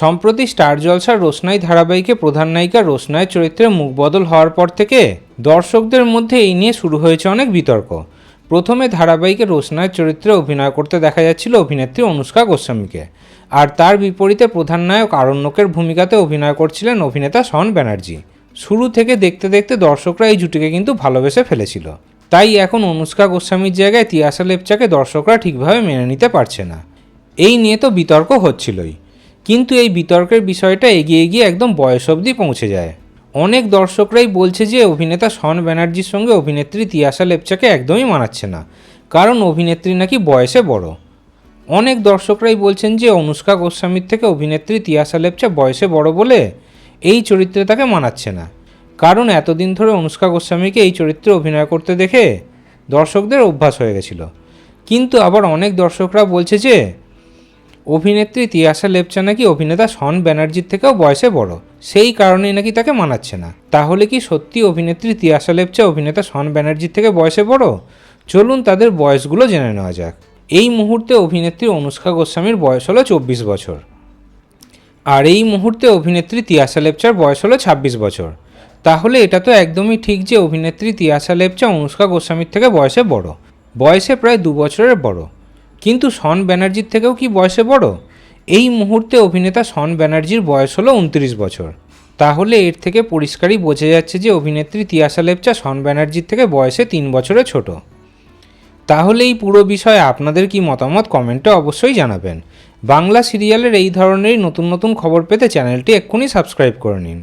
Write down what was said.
সম্প্রতি স্টার জলসার রোশনাই ধারাবাহিকে প্রধান নায়িকা রোশনাইয়ের চরিত্রে মুখ বদল হওয়ার পর থেকে দর্শকদের মধ্যে এই নিয়ে শুরু হয়েছে অনেক বিতর্ক। প্রথমে ধারাবাহিকে রোশনাইয়ের চরিত্রে অভিনয় করতে দেখা যাচ্ছিল অভিনেত্রী অনুষ্কা গোস্বামীকে। আর তার বিপরীতে প্রধান নায়ক আরণ্যকের ভূমিকাতে অভিনয় করছিলেন অভিনেতা শন ব্যানার্জি। শুরু থেকে দেখতে দেখতে দর্শকরা এই জুটিকে কিন্তু ভালোবেসে ফেলেছিল। তাই এখন অনুষ্কা গোস্বামীর জায়গায় তিয়াসা লেপচাকে দর্শকরা ঠিকভাবে মেনে নিতে পারছে না। এই নিয়ে তো বিতর্ক হচ্ছিলই। কিন্তু এই বিতর্কের বিষয়টা এগিয়ে গিয়ে একদম বয়স অবধি পৌঁছে যায়। অনেক দর্শকরাই বলছে যে অভিনেতা শন ব্যানার্জির সঙ্গে অভিনেত্রী তিয়াসা লেপচাকে একদমই মানাচ্ছে না, কারণ অভিনেত্রী নাকি বয়সে বড়। অনেক দর্শকরাই বলছেন যে অনুষ্কা গোস্বামীর থেকে অভিনেত্রী তিয়াসা লেপচা বয়সে বড় বলে এই চরিত্রে তাকে মানাচ্ছে না। কারণ এতদিন ধরে অনুষ্কা গোস্বামীকে এই চরিত্রে অভিনয় করতে দেখে দর্শকদের অভ্যাস হয়ে গেছিল। কিন্তু আবার অনেক দর্শকরা বলছে যে অভিনেত্রী তিয়াসা লেপচা নাকি অভিনেতা শন ব্যানার্জির থেকেও বয়সে বড়? সেই কারণেই নাকি তাকে মানাচ্ছে না। তাহলে কি সত্যি অভিনেত্রী তিয়াসা লেপচা অভিনেতা শন ব্যানার্জির থেকে বয়সে বড়? চলুন তাদের বয়সগুলো জেনে নেওয়া যাক। এই মুহূর্তে অভিনেত্রী অনুষ্কা গোস্বামীর বয়স হলো চব্বিশ বছর। আর এই মুহূর্তে অভিনেত্রী তিয়াসা লেপচার বয়স হলো ছাব্বিশ বছর। তাহলে এটা তো একদমই ঠিক যে অভিনেত্রী তিয়াসা লেপচা অনুষ্কা গোস্বামীর থেকে বয়সে বড়। বয়সে প্রায় দু বছরের বড়। কিন্তু শন ব্যানার্জির থেকেও কি বয়সে বড়? এই মুহূর্তে অভিনেতা শন ব্যানার্জির বয়স হলো উনত্রিশ বছর। তাহলে এর থেকে পরিষ্কারই বোঝা যাচ্ছে যে অভিনেত্রী তিয়াসা লেপচা শন ব্যানার্জির থেকে বয়সে তিন বছরে ছোট। তাহলে এই পুরো বিষয়ে আপনাদের কি মতামত কমেন্টে অবশ্যই জানাবেন। বাংলা সিরিয়ালের এই ধরনেরই নতুন নতুন খবর পেতে চ্যানেলটি এক্ষুনি সাবস্ক্রাইব করে নিন।